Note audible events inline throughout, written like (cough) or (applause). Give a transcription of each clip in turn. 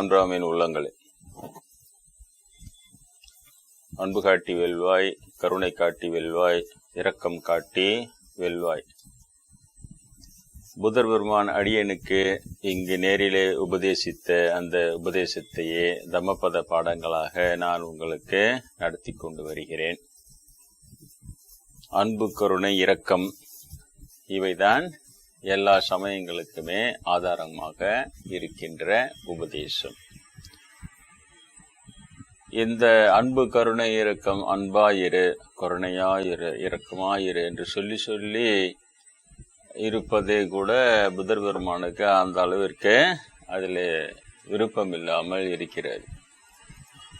சான்றாமின் உள்ளங்களே. அன்பு காட்டி வெல்வாய் கருணை காட்டி வெல்வாய் இரக்கம் காட்டி வெல்வாய். புதர் பெருமான் அடியனுக்கு இங்கு நேரிலே உபதேசித்த அந்த உபதேசத்தையே தமபத பாடங்களாக நான் உங்களுக்கு நடத்தி கொண்டு வருகிறேன். அன்பு கருணை இரக்கம் இவைதான் எல்லா சமயங்களுக்குமே ஆதாரமாக இருக்கின்ற உபதேசம். இந்த அன்பு கருணை இரக்கம் அன்பாயிரு கருணையாயிரு இரக்கமாயிரு என்று சொல்லி சொல்லி இருப்பதே கூட புதர் பெருமானுக்கு அந்த அளவிற்கு அதில் விருப்பம் இல்லாமல் இருக்கிறது.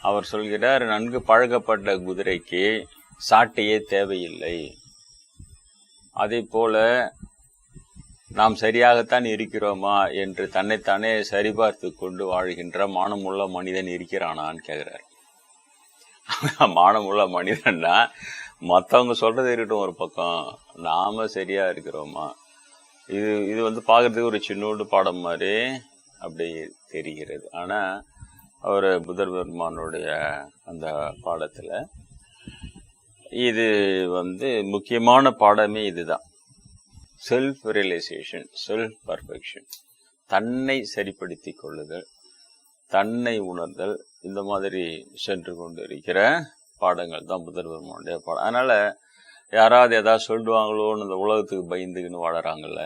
அவர் சொல்கிறார் நன்கு பழகப்பட்ட குதிரைக்கு சாட்டையே தேவையில்லை. அதே போல நாம் சரியாகத்தான் இருக்கிறோமா என்று தன்னைத்தானே சரிபார்த்து கொண்டு வாழ்கின்ற மானமுள்ள மனிதன் இருக்கிறானான்னு கேட்கிறார் (laughs) மானமுள்ள மனிதன்னா மற்றவங்க சொல்றது இருக்கட்டும் ஒரு பக்கம். நாம சரியா இருக்கிறோமா? இது இது வந்து பார்க்கறதுக்கு ஒரு சின்னோண்டு பாடம் மாதிரி அப்படி தெரிகிறது. ஆனா அவர் புதர் பெருமானுடைய அந்த பாடத்துல இது வந்து முக்கியமான பாடமே இதுதான். செல்ஃப் ரியலைசேஷன் செல்ஃப் பர்ஃபெக்ஷன் தன்னை சரிப்படுத்திக் கொள்ளுதல் தன்னை உணர்தல் இந்த மாதிரி சென்று கொண்டு இருக்கிற பாடங்கள் தான் புத்தர் பெருமானுடைய பாடம். அதனால யாராவது எதாவது சொல்லுவாங்களோன்னு இந்த உலகத்துக்கு பயந்துக்கின்னு வாழறாங்கல்ல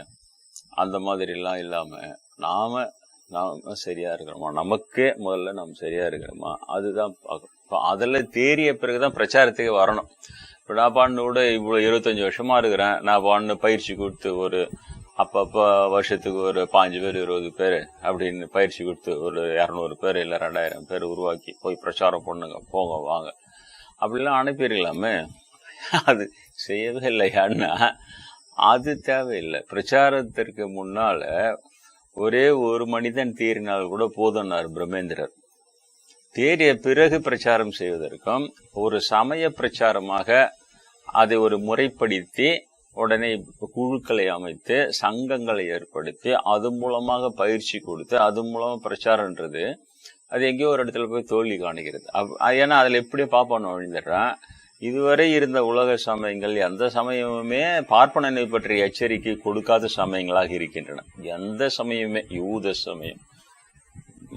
அந்த மாதிரிலாம் இல்லாமல் நாம நாம சரியா இருக்கிறோமா? நமக்கே முதல்ல நாம் சரியா இருக்கிறோமா? அதுதான் பார்க்கணும். இப்போ தேறிய பிறகுதான் பிரச்சாரத்துக்கு வரணும். இப்போ நான் பாண்டோட கூட இவ்வளோ இருபத்தஞ்சி வருஷமா இருக்கிறேன். நான் பாண்டு பயிற்சி கொடுத்து ஒரு அப்பப்போ வருஷத்துக்கு ஒரு பாஞ்சு பேர் இருபது பேர் அப்படின்னு பயிற்சி கொடுத்து ஒரு இரநூறு பேர் இல்லை ரெண்டாயிரம் பேர் உருவாக்கி போய் பிரச்சாரம் பண்ணுங்க போங்க வாங்க. அப்படிலாம் அனுப்பிடலாமே அது செய்யவே இல்லையான்னா அது தேவையில்லை. பிரச்சாரத்திற்கு முன்னால ஒரே ஒரு மனிதன் தீரினால் கூட போதும்னார் பிரம்மேந்திரர். தேறிய பிறகு பிரச்சாரம் செய்வதற்கும் ஒரு சமய பிரச்சாரமாக அதை ஒரு முறைப்படுத்தி உடனே குழுக்களை அமைத்து சங்கங்களை ஏற்படுத்தி அது மூலமாக பயிற்சி கொடுத்து அது மூலமாக பிரச்சாரம்ன்றது அது எங்கேயோ ஒரு இடத்துல போய் தோல்வி காணுகிறது. ஏன்னா அதுல எப்படி பாப்பான்னு விழுந்துடுறான் இதுவரை இருந்த உலக சமயங்கள் எந்த சமயமுமே பார்ப்பனனை பற்றிய எச்சரிக்கை கொடுக்காத சமயங்களாக இருக்கின்றன. எந்த சமயமே யூத சமயம்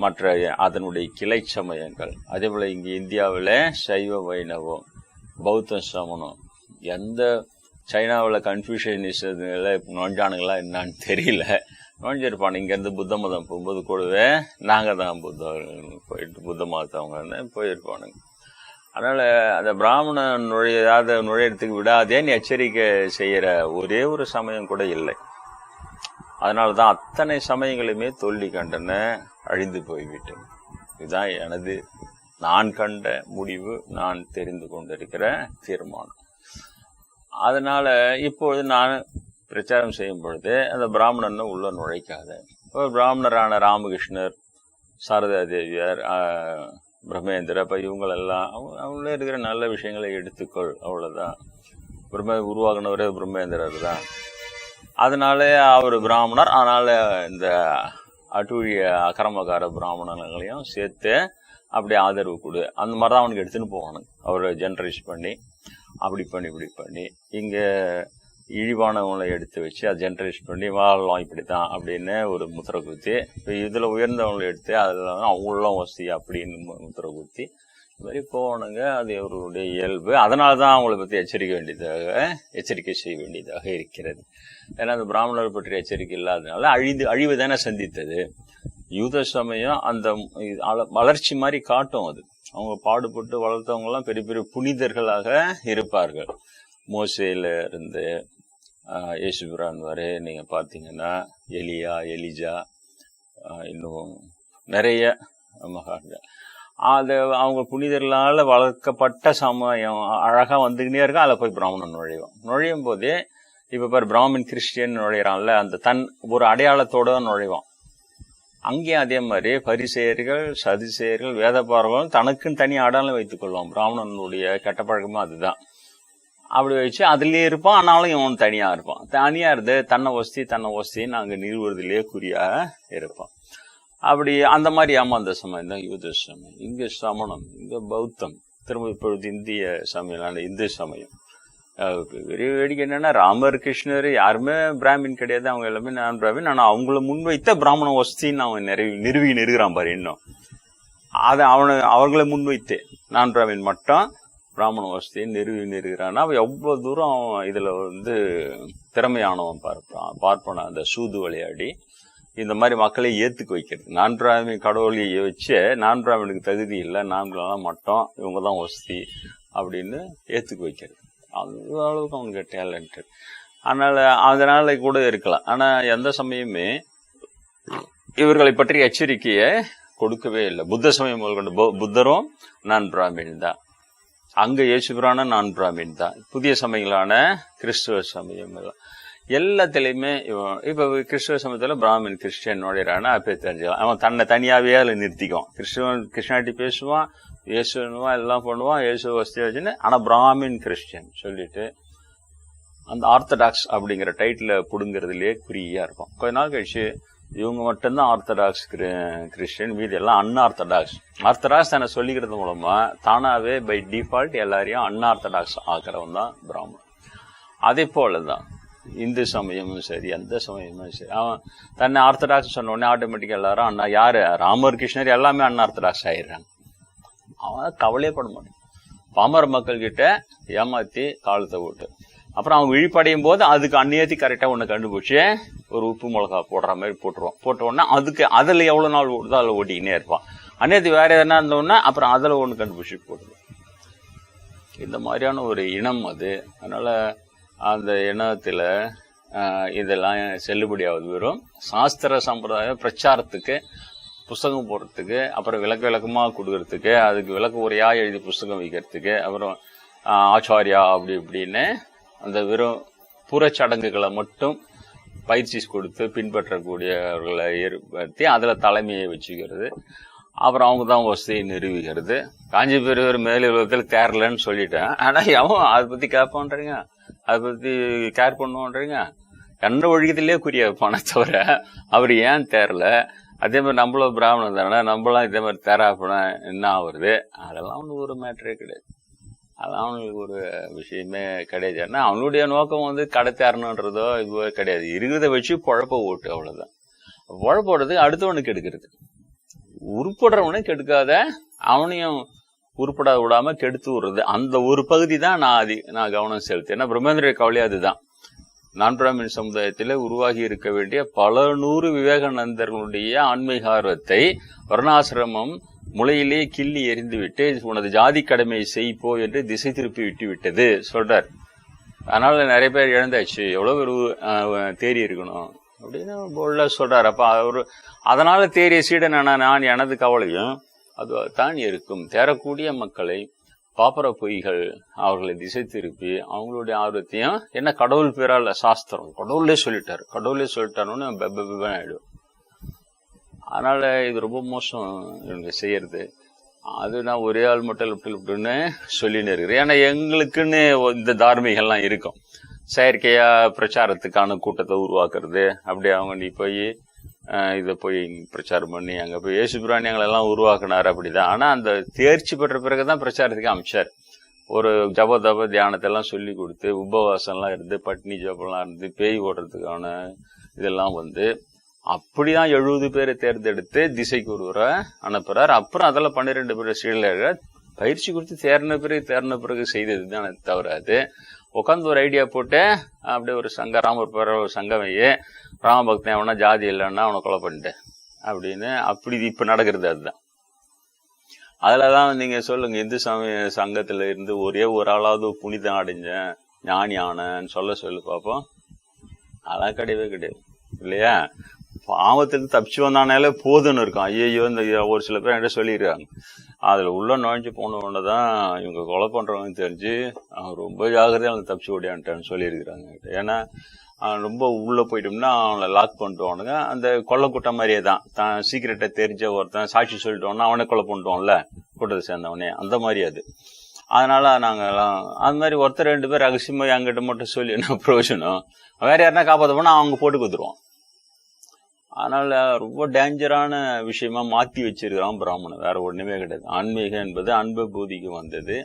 மற்ற அதனுடைய கிளை சமயங்கள் அதே போல் இங்கே இந்தியாவில் சைவ வைணவம் பௌத்த சமணம் எந்த சைனாவில் கன்ஃபியூஷனிஸ்ல நொஞ்சானுங்களா என்னன்னு தெரியல. நுழைஞ்சிருப்பான் இங்கேருந்து புத்த மதம் போகும்போது கூடவே நாங்கள் தான் புத்த போயிட்டு புத்த மதத்தவங்க போயிருப்பானுங்க. அதனால அந்த பிராமணன் நுழையாத நுழையத்துக்கு விடாதேன்னு எச்சரிக்கை செய்யற. ஒரே ஒரு சமயம் கூட இல்லை. அதனாலதான் அத்தனை சமயங்களுமே தோல்வி கண்டன அழிந்து போய்விட்டேன். இதுதான் எனது நான் கண்ட முடிவு நான் தெரிந்து கொண்டிருக்கிற தீர்மானம். அதனால இப்பொழுது நான் பிரச்சாரம் செய்யும் பொழுது அந்த பிராமணன் உள்ள நுழைக்காத. பிராமணரான ராமகிருஷ்ணர் சாரதா தேவியார் பிரம்மேந்திர அப்போ இவங்களெல்லாம் அவங்க அவங்களே இருக்கிற நல்ல விஷயங்களை எடுத்துக்கொள் அவ்வளோதான் பிரம்ம உருவாகினவரே பிரம்மேந்திரர் தான். அதனால அவர் பிராமணர் அதனால இந்த அட்டூழிய அக்கிரமக்கார பிராமணங்களையும் சேர்த்து அப்படி ஆதரவு கொடு. அந்த மாதிரி தான் அவனுக்கு எடுத்துன்னு போகணும். அவரை ஜென்ரேஷன் பண்ணி அப்படி பண்ணி இப்படி பண்ணி இங்கே இழிவானவங்களை எடுத்து வச்சு அதை ஜென்ரேஷன் பண்ணி வாழலாம் இப்படி தான் அப்படின்னு ஒரு முத்திரை குத்தி இப்போ இதில் உயர்ந்தவங்களை எடுத்து அதில் அவங்களும் வசதி அப்படின்னு முத்திரை குத்தி இது மாதிரி போகணுங்க. அது அவர்களுடைய இயல்பு. அதனால தான் அவங்கள பற்றி எச்சரிக்க வேண்டியதாக எச்சரிக்கை செய்ய வேண்டியதாக இருக்கிறது. ஏன்னா அந்த பிராமணர் பற்றிய எச்சரிக்கை இல்லாதனால அழிந்து அழிவு தானே சந்தித்தது. யூத சமயம் அந்த வளர்ச்சி மாதிரி காட்டும் அது. அவங்க பாடுபட்டு வளர்த்தவங்கெல்லாம் பெரிய பெரிய புனிதர்களாக இருப்பார்கள். மோசையில இருந்து யேசுபிரான் வரை நீங்கள் பார்த்தீங்கன்னா எலியா எலிஜா இன்னும் நிறைய மகான்கள். அது அவங்க புனிதர்களால் வளர்க்கப்பட்ட சமயம் அழகாக வந்துக்கினே இருக்கும். அதில் போய் பிராமணன் நுழையும். நுழையும் போதே இப்போ பார் பிராமின் கிறிஸ்டியன் நுழையிறான்ல அந்த தன் ஒரு அடையாளத்தோடு தான் நுழைவான். அங்கேயும் அதே மாதிரி பரிசெயர்கள் சதிசெயர்கள் வேதப்பாரர்களும் தனக்குன்னு தனி அடையாளம் வைத்துக்கொள்வான் பிராமணனுடைய கெட்ட பழக்கமும் அதுதான். அப்படி வச்சு அதுலயே இருப்பான் ஆனாலும் இவன் தனியா இருப்பான். தனியா இருந்து தன்னை வசதி தன்னை வசதி அங்கே நிறுவுறதுலயே குறியாக இருப்பான் அப்படி அந்த மாதிரி ஏமாந்த சமயம் தான் யூத சமயம் இங்க சமணம் இங்க பௌத்தம் திரும்ப இப்பொழுது இந்திய சமயம்லான இந்து சமயம். பெரிய வேடிக்கை என்னன்னா ராமர் கிருஷ்ணர் யாருமே பிராமின் கிடையாது அவங்க எல்லாமே நான் பிராமின். ஆனால் அவங்கள முன்வைத்த பிராமண வசதின்னு அவன் நிறைய நிறுவி நிறுகிறான் பாரு இன்னும். அதை அவனை அவர்களை முன்வைத்து நான் பிராமின் மட்டும். பிராமண வசதியை நிறுவி நிறுகிறான் அவன் எவ்வளவு தூரம் இதில் இதுல வந்து திறமையானவன் பார்ப்பான் பார்ப்பன அந்த சூது விளையாடி. இந்த மாதிரி மக்களை ஏற்றுக்க வைக்கிறது. நான் பிராமி கடவுளையை வச்சு நான் பிராமினுக்கு தகுதி இல்லை நான்குலாம் மட்டும் இவங்க தான் வசதி அப்படின்னு ஏத்துக்க வைக்கிறது. அந்த அளவுக்கு அவங்க டேலண்ட். அதனால அதனால கூட இருக்கலாம். ஆனா எந்த சமயமே இவர்களை பற்றி எச்சரிக்கையை கொடுக்கவே இல்லை. புத்த சமயம் முதற்கொண்டு பு- புத்தரும் நான் பிராமின் தான். அங்க இயேசுபிரான நான் பிராமின் தான். புதிய சமயங்களான கிறிஸ்துவ சமயம் எல்லாத்துலேயுமே இப்போ கிறிஸ்துவ சமயத்துல பிராமின் கிறிஸ்டியன் நுழையிறானா அப்பே தெரிஞ்சுக்கலாம். அவன் தன்னை தனியாவே அதுல நிறுத்திக்குவான் கிறிஸ்துவன் கிருஷ்ணாட்டி பேசுவான் இயேசுவா எல்லாம் பண்ணுவான் இயேசு வசதி வச்சுன்னு ஆனா பிராமின் கிறிஸ்டியன் சொல்லிட்டு அந்த ஆர்த்தடாக்ஸ் அப்படிங்கிற டைட்டில் புடுங்கிறதுலயே குறியா இருக்கும் கொஞ்ச நாள் கழிச்சு இவங்க மட்டும்தான் ஆர்த்தடாக்ஸ் கிறிஸ்டியன் மீதி எல்லாம் அன்ஆர்த்தடாக்ஸ். ஆர்த்தடாக்ஸ் தன்னை சொல்லிக்கிறது மூலமா தானாவே பை டிஃபால்ட் எல்லாரையும் அன்ஆர்த்தடாக்ஸ் ஆக்கிறவன் தான் பிராமணன். அதே போலதான் இந்து சமயமும் சரி எந்த சமயமும் சரி. அவன் தன்னை ஆர்த்தடாக்ஸ் சொன்ன உடனே ஆட்டோமேட்டிக்கா எல்லாரும் அண்ணா யாரு? ராமர் கிருஷ்ணர் எல்லாமே அன்ஆர்த்தடாக்ஸ் ஆயிடுறாங்க. அவன் கவலையே பட மாட்டான். பாமர மக்கள்கிட்ட ஏமாத்தி காலத்தை விட்டு. அப்புறம் அவன் விழிப்படையும் போது அதுக்கு அந்நியத்தி கரெக்டா ஒண்ணு கண்டுபிடிச்சு ஒரு உப்பு மிளகா போடுற மாதிரி போட்டுருவான் போட்ட உடனே அதுக்கு அதுல எவ்வளவு நாள் ஓடுதோ அதுல ஓட்டிக்கினே இருப்பான். அந்நியத்தி வேற எதனா இருந்தோடனே அப்புறம் அதுல ஒண்ணு கண்டுபிடிச்சு போடுவான் இந்த மாதிரியான ஒரு இனம் அது. அதனால அந்த இனத்துல இதெல்லாம் செல்லுபடியாவது வெறும் சாஸ்திர சம்பிரதாய பிரச்சாரத்துக்கு புஸ்தகம் போடுறதுக்கு அப்புறம் விளக்க விளக்கமாக கொடுக்கறதுக்கு அதுக்கு விளக்க உரையா எழுதி புஸ்தகம் வைக்கிறதுக்கு அப்புறம் ஆச்சாரியா அப்படி இப்படின்னு அந்த வெறும் புறச்சடங்குகளை மட்டும் பயிற்சி கொடுத்து பின்பற்றக்கூடியவர்களை ஏற்படுத்தி அதில் தலைமையை வச்சுக்கிறது. அப்புறம் அவங்க தான் வசதியை நிறுவுகிறது காஞ்சி பெரியவர் மேலுலகத்தில் தேரலன்னு சொல்லிட்டேன். ஆனால் எவன் அதை பற்றி கேட்பான்றீங்க அதை பற்றி கேர் பண்ணுவோன்றீங்க? கண்ட ஒழுக்கத்திலே குறிய போன தவிர. அவர் ஏன் தேரல? அதே மாதிரி நம்மளும் பிராமணன் தானே நம்மளாம் இதே மாதிரி தேராப்பனா என்ன ஆகுறது? அதெல்லாம் ஒன்றும் ஒரு மேட்டரே கிடையாது. அதான் அவனுக்கு ஒரு விஷயமே கிடையாது. ஏன்னா அவனுடைய நோக்கம் வந்து கடை தேரணுன்றதோ இதுவோ கிடையாது. இருக்கிறத வச்சு குழப்ப ஓட்டு அவ்வளவுதான். உழப்போடுறது அடுத்தவனுக்கு எடுக்கிறது உருப்படுறவனே கெடுக்காத அவனையும் உருப்படாத விடாம கெடுத்து விடுறது. அந்த ஒரு பகுதி தான் நான் அதி நான் கவனம் செலுத்தேன் ஏன்னா பிரம்மேந்திர கவலை அதுதான். நான் பிராமின் சமுதாயத்தில் உருவாகி இருக்க வேண்டிய பல நூறு விவேகானந்தர்களுடைய ஆன்மீக ஆர்வத்தை வர்ணாசிரமம் முளையிலே கிள்ளி எரிந்துவிட்டு உனது ஜாதி கடமையை செய்ப்போ என்று திசை திருப்பி விட்டு விட்டது சொல்றார் அதனால நிறைய பேர் இழந்தாச்சு எவ்வளவு ஒரு தேறி இருக்கணும் அப்படின்னு போல்டா சொல்றார் அப்ப அவர் அதனால தேறிய சீடனான நான் எனது கவலையும் அது தான் இருக்கும் தேரக்கூடிய மக்களை பாப்பர பொய்கள் அவர்களை திசை திருப்பி அவங்களுடைய ஆர்வத்தையும் என்ன கடவுள் பேரால சாஸ்திரம் கடவுளே சொல்லிட்டார் கடவுளே சொல்லிட்டாருன்னு ஆயிடும் அதனால இது ரொம்ப மோசம் இவங்க செய்யறது. அது நான் ஒரே ஆள் மட்டும் இப்படி இப்படின்னு சொல்லின்னு இருக்கிறேன். ஏன்னா எங்களுக்குன்னு இந்த தார்மீகம்லாம் இருக்கும். செயற்கையா பிரச்சாரத்துக்கான கூட்டத்தை உருவாக்குறது. அப்படி அவங்க நீ போய் இதை போய் பிரச்சாரம் பண்ணி அங்கே போய் இயேசு பிராணி எங்களெல்லாம் உருவாக்குனார் அப்படிதான். ஆனால் அந்த தேர்ச்சி பெற்ற பிறகு தான் பிரச்சாரத்துக்கு அமைச்சார். ஒரு ஜப தப தியானத்தெல்லாம் சொல்லி கொடுத்து உபவாசம்லாம் இருந்து பட்னி ஜபம்லாம் இருந்து பேய் ஓடுறதுக்கான இதெல்லாம் வந்து அப்படிதான் எழுபது பேரை தேர்ந்தெடுத்து திசைக்கு ஒருவரை அனுப்புறார். அப்புறம் அதில் பன்னிரெண்டு பேர் சீடர்கள் பயிற்சி கொடுத்து தேர்ன பிறகு தேர்ன பிறகு செய்தது தான் தவிர அது. உட்காந்து ஒரு ஐடியா போட்டு அப்படியே ஒரு சங்க ராமர் பேர ஒரு சங்கம் வையே ராமபக்தன் எவனா ஜாதி இல்லைன்னா அவனை கொலை பண்ணிட்டேன் அப்படின்னு அப்படி இப்ப நடக்கிறது அதுதான். அதுலதான் நீங்க சொல்லுங்க இந்து சமய சங்கத்துல இருந்து ஒரே ஒரு ஆளாவது புனிதம் அடைஞ்சேன் ஞானி ஆனேன்னு சொல்ல சொல்லு பார்ப்போம் அதெல்லாம் கிடையவே கிடையாது இல்லையா? பாவத்திலிருந்து தப்பிச்சு வந்தானாலே போதுன்னு இருக்கும். ஐயோ இந்த ஒரு சில பேர் என்கிட்ட சொல்லிடுறாங்க அதில் உள்ள நுழைஞ்சு போன தான் இவங்க கொலை பண்ணுறவங்க தெரிஞ்சு அவன் ரொம்ப ஜாகிரதையாக அவங்க தப்பிச்சு ஓடியான்ட்டான்னு சொல்லியிருக்கிறாங்க ஏன்னா அவன் ரொம்ப உள்ள போயிட்டோம்னா அவனை லாக் பண்ணிட்டுவானுங்க அந்த கொலை கூட்டம் மாதிரியே தான். தான் சீக்கிரட்டை தெரிஞ்ச ஒருத்தன் சாட்சி சொல்லிட்டோம்னா அவனே கொலை பண்ணிட்டோம்ல கூட்டத்தை சேர்ந்தவனே. அந்த மாதிரி அது. அதனால நாங்கெல்லாம் அந்த மாதிரி ஒருத்தர் ரெண்டு பேர் ரகசியமாக என்கிட்ட மட்டும் சொல்லி என்ன பிரயோஜனம்? வேற யாருன்னா காப்பாற்ற போனால் அவங்க போட்டு கொடுத்துருவான். அதனால ரொம்ப டேஞ்சரான விஷயமா மாத்தி வச்சிருக்கிறான் பிராமணன். வேற ஒண்ணுமே கிடையாது. ஆன்மீகம் என்பது அன்பு பூதிக்கு வந்தது.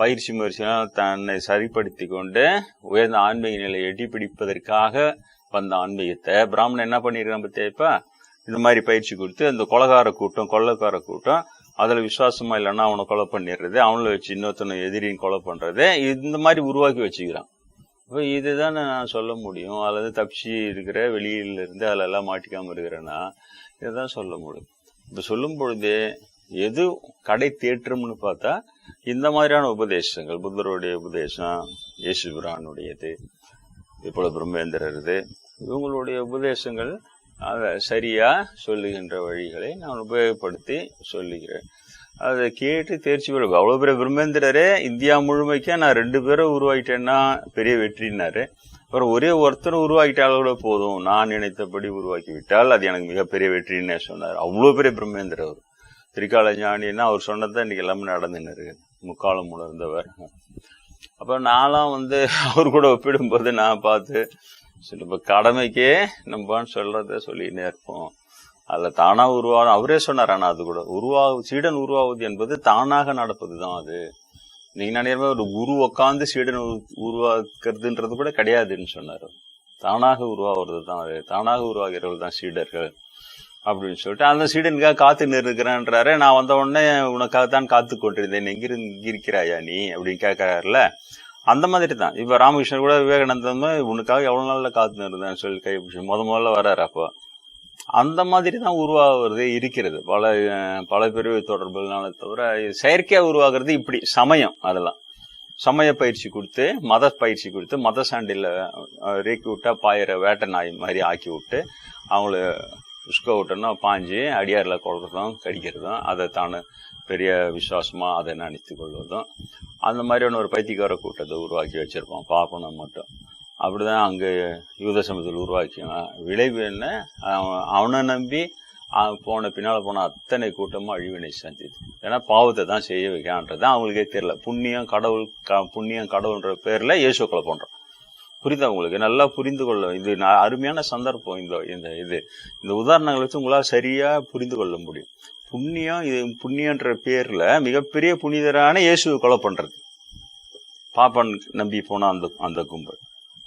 பயிற்சி முயற்சியெல்லாம் தன்னை சரிப்படுத்தி கொண்டு உயர்ந்த ஆன்மீக நிலையை எட்டி பிடிப்பதற்காக வந்த ஆன்மீகத்தை. பிராமணன் என்ன பண்ணியிருக்கான் பத்தியாப்பா இந்த மாதிரி பயிற்சி கொடுத்து அந்த கொலகார கூட்டம் கொள்ளக்கார கூட்டம் அதுல விசுவாசமா இல்லைன்னா அவனை கொலை பண்ணிடுறது அவனை வச்சு இன்னொருத்தனை எதிரியும் கொலை பண்றது இந்த மாதிரி உருவாக்கி வச்சுக்கிறான். இப்போ இதுதான் நான் சொல்ல முடியும். அல்லது தப்பிச்சு இருக்கிற வெளியில இருந்து அதெல்லாம் மாட்டிக்காமல் மாட்டிக்காம இருக்கிறேன்னா இதுதான் சொல்ல முடியும். இப்போ சொல்லும் பொழுதே எது கடை தேற்றம்னு பார்த்தா இந்த மாதிரியான உபதேசங்கள் புத்தருடைய உபதேசம் இயேசுபிரானுடையது இப்பொழுது பிரம்மேந்திரருது இவங்களுடைய உபதேசங்கள் அதை சரியா சொல்லுகின்ற வழிகளை நான் உபயோகப்படுத்தி சொல்லுகிறேன். அதை கேட்டு தேர்ச்சி பெறுவோம் அவ்வளோ பெரிய பிரம்மேந்திரரே இந்தியா முழுமைக்கே நான் ரெண்டு பேரை உருவாக்கிட்டேன்னா பெரிய வெற்றினாரு அப்புறம் ஒரே ஒருத்தர் உருவாக்கிட்டால் கூட போதும். நான் நினைத்தபடி உருவாக்கி விட்டால் அது எனக்கு மிகப்பெரிய வெற்றின்னே சொன்னார். அவ்வளோ பெரிய பிரம்மேந்திரர் அவர். திரிகால ஞானின்னா அவர் சொன்னதான் இன்னைக்கு எல்லாமே நடந்துன்னு இருக்கு முக்காலம் உணர்ந்தவர். அப்புறம் நான்லாம் வந்து அவர் கூட ஒப்பிடும்போது நான் பார்த்து சரி கடமைக்கே நம்ம சொல்றத சொல்லினே இருப்போம். அதுல தானா உருவாகும் அவரே சொன்னார் ஆனா அது கூட. உருவா சீடன் உருவாவது என்பது தானாக நடப்பதுதான் அது. நீங்க நினைக்கிற ஒரு குரு உட்காந்து சீடன் உருவாக்குறதுன்றது கூட கிடையாதுன்னு சொன்னார் தானாக உருவாகிறது தான் அது. தானாக உருவாகிறவர்கள் தான் சீடர்கள் அப்படின்னு சொல்லிட்டு அந்த சீடனுக்காக காத்து இருக்கிறேன்றாரு நான் வந்த உடனே உனக்காக தான் காத்து கொண்டிருந்தேன் எங்கிருந்து இருக்கிறாயா நீ? அப்படின்னு கேட்கறாருல. அந்த மாதிரி தான் இப்ப ராமகிருஷ்ணன் கூட விவேகானந்தன் உனக்காக எவ்வளவு நாள்ல காத்து இருந்தேன் சொல்லி கை முத முதல்ல வர்றாரு அப்போ. அந்த மாதிரி தான் உருவாகிறது இருக்கிறது. பல பல பிரிவு தொடர்புனால தவிர செயற்கையாக உருவாகிறது இப்படி சமயம் அதெல்லாம். சமய பயிற்சி கொடுத்து மத பயிற்சி கொடுத்து மத சாண்டில் ரேக்கி விட்டா பாயிற வேட்டை நாய் மாதிரி ஆக்கி விட்டு அவங்கள உஸ்க விட்டோன்னா பாஞ்சு அடியாரில் கொள்றதும் கடிக்கிறதும் அதை தானே பெரிய விசுவாசமா அதை நினைத்து கொள்வதும் அந்த மாதிரியான ஒரு பைத்தியக்கார கூட்டத்தை உருவாக்கி வச்சிருப்போம். பார்ப்போம் மட்டும். அப்படிதான் அங்கே யூத சமயத்தில் உருவாக்கினான் விளைவு என்ன? அவன் அவனை நம்பி போன பின்னால் போன அத்தனை கூட்டமும் அழிவினை சந்திது ஏன்னா பாவத்தை தான் செய்ய வைக்கான்றது அவங்களுக்கே தெரியல. புண்ணியம் கடவுள் க- புண்ணியம் கடவுள்ன்ற பேரில் இயேசுக்களை கொலை பண்றான். புரியுதா உங்களுக்கு? நல்லா புரிந்து கொள்ள இது அருமையான சந்தர்ப்பம் இந்த இந்த இது. இந்த உதாரணங்களை வச்சு உங்களால் சரியாக புரிந்து கொள்ள முடியும். புண்ணியம் இது புண்ணியன்ற பேரில் மிகப்பெரிய புனிதரான இயேசுவை கொலை பண்ணுறது பாப்பன் நம்பி போன அந்த அந்த கும்பல்.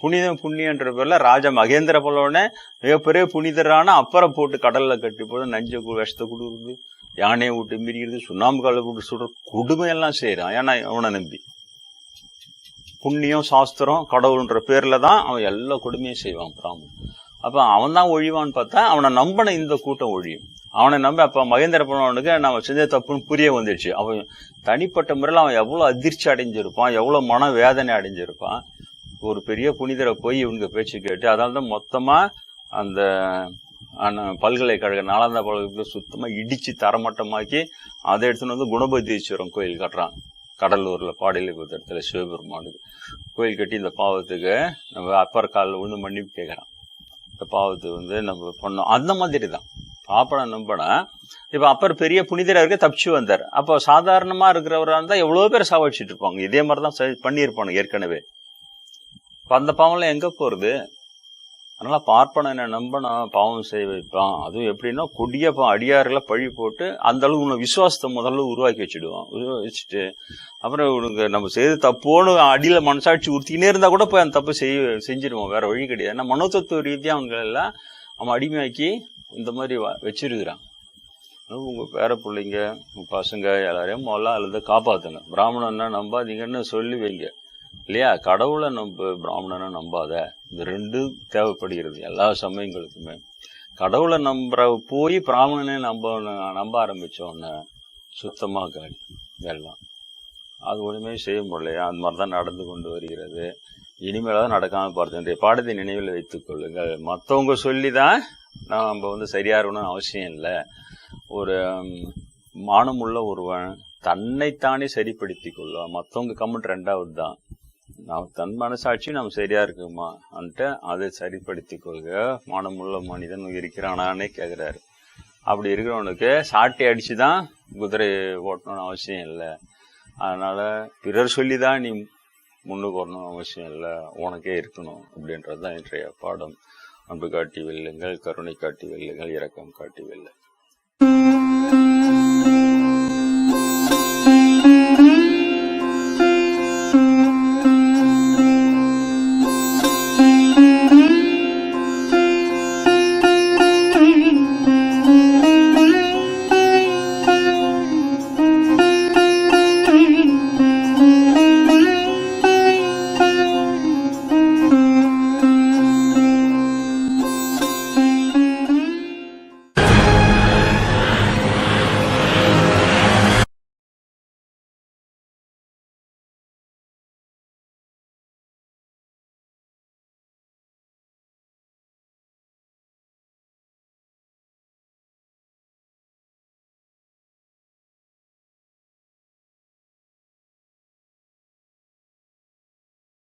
புனிதம் புண்ணியன்ற பேர்ல ராஜா மகேந்திர பல்லவனை மிகப்பெரிய புனிதரான அப்புறம் போட்டு கடல்ல கட்டி போது நஞ்சு விஷத்தை கொடுக்குறது யானையை விட்டு மிரிக்கிறது சுண்ணாம்பு காலை விட்டு சுடுற கொடுமையெல்லாம் செய்யறான் ஏன்னா அவனை நம்பி. புண்ணியம் சாஸ்திரம் கடவுள்ன்ற பேர்ல தான் அவன் எல்லா கொடுமையும் செய்வான் பிராமன் அப்ப அவன் தான் ஒழிவான்னு பார்த்தா அவனை நம்பின இந்த கூட்டம் ஒழியும். அவனை நம்ப அப்ப மகேந்திர பல்லவனுக்கு நம்ம செஞ்ச தப்புன்னு புரிய வந்துடுச்சு அவன் தனிப்பட்ட முறையில் அவன் எவ்வளவு அதிர்ச்சி அடைஞ்சிருப்பான் எவ்வளவு மன வேதனை அடைஞ்சிருப்பான். ஒரு பெரிய புனிதரை போய் இவங்க பேச்சு கேட்டு அதனால தான் மொத்தமா அந்த பல்கலைக்கழக நாலாந்தா பல்கலைக்கழகத்தை சுத்தமா இடிச்சு தரமட்டமாக்கி அதை எடுத்துன்னு வந்து குணபதீஸ்வரம் கோயில் கட்டுறான். கடலூர்ல பாடலிபுரத்துல சிவபெருமானுக்கு. கோயில் கட்டி இந்த பாவத்துக்கு நம்ம அப்பர் காலில் விழுந்து மன்னிப்பு கேட்கறான். இந்த பாவத்துக்கு வந்து நம்ம பண்ணோம். அந்த மாதிரி தான் பாப்பனை நம்பினா இப்ப அப்பர் பெரிய புனிதராக இருக்க தப்பிச்சு வந்தார். அப்போ சாதாரணமா இருக்கிறவரா இருந்தா எவ்வளவு பேர் சாவடிச்சிட்டு இருப்பாங்க. இதே மாதிரி தான் பண்ணியிருப்பாங்க ஏற்கனவே. இப்போ அந்த பாவம்லாம் எங்கே போகிறது அதனால பார்ப்பனனை நம்பணும் பாவம் செய்ய வைப்பான். அதுவும் எப்படின்னா கொடிய பா- அடியார்களை பழி போட்டு அந்த அளவு உன்னை விசுவாசத்தை முதல்ல உருவாக்கி வச்சுடுவான். வச்சுட்டு அப்புறம் இவனுக்கு நம்ம செய்து தப்போன்னு அடியில மனசாட்சி உறுத்திக்கினே இருந்தா கூட போய் அந்த தப்பு செய்ய செஞ்சிருவோம் வேற வழி கிடையாது. ஏன்னா மனோதத்துவ ரீதியாக அவங்க எல்லாம் அவன் அடிமையாக்கி இந்த மாதிரி வ- வச்சிருக்கிறான். உங்கள் உங்க பேர பிள்ளைங்க பசங்க எல்லாரையும் முதல்ல அல்லது காப்பாத்துங்க பிராமணன்னா நம்பாதீங்கன்னு சொல்லி வைங்க இல்லையா? கடவுளை நம்ப பிராமணனை நம்பாத இந்த ரெண்டும் தேவைப்படுகிறது எல்லா சமயங்களுக்குமே. கடவுளை நம்புற போய் பிராமணனை நம்ப நம்ப ஆரம்பிச்ச சுத்தமாக காலி இதெல்லாம் அது ஒன்றுமே செய்ய முடியலையா அந்த மாதிரி தான் நடந்து கொண்டு வருகிறது. இனிமேலாவது நடக்காமல் பார்த்து இந்த பாடத்தை நினைவில் வைத்துக் கொள்ளுங்கள். மற்றவங்க சொல்லி தான் நம்ம வந்து சரியாகணும்னு இருக்கணும்னு அவசியம் இல்லை. ஒரு மானமுள்ள ஒருவன் தன்னைத்தானே சரிப்படுத்தி கொள்ளுவான் மற்றவங்க கமெண்ட் ரெண்டாவது தான் நாம் தன் மனசாட்சி நாம் சரியா இருக்குமா? அன்ட்டு அதை சரிப்படுத்தி கொள்க மானமுள்ள மனிதன் இருக்கிறானானே கேக்குறாரு. அப்படி இருக்கிறவனுக்கு சாட்டை அடிச்சுதான் குதிரை ஓட்டணும்னு அவசியம் இல்லை. அதனால பிறர் சொல்லிதான் நீ முன்னுக்கு வரணும்னு அவசியம் இல்லை. உனக்கே இருக்கணும் அப்படின்றது தான் இன்றைய பாடம். அன்பு காட்டி வெல்லுங்கள் கருணை காட்டி வெல்லுங்கள் இரக்கம் காட்டி வெல்லுங்கள்.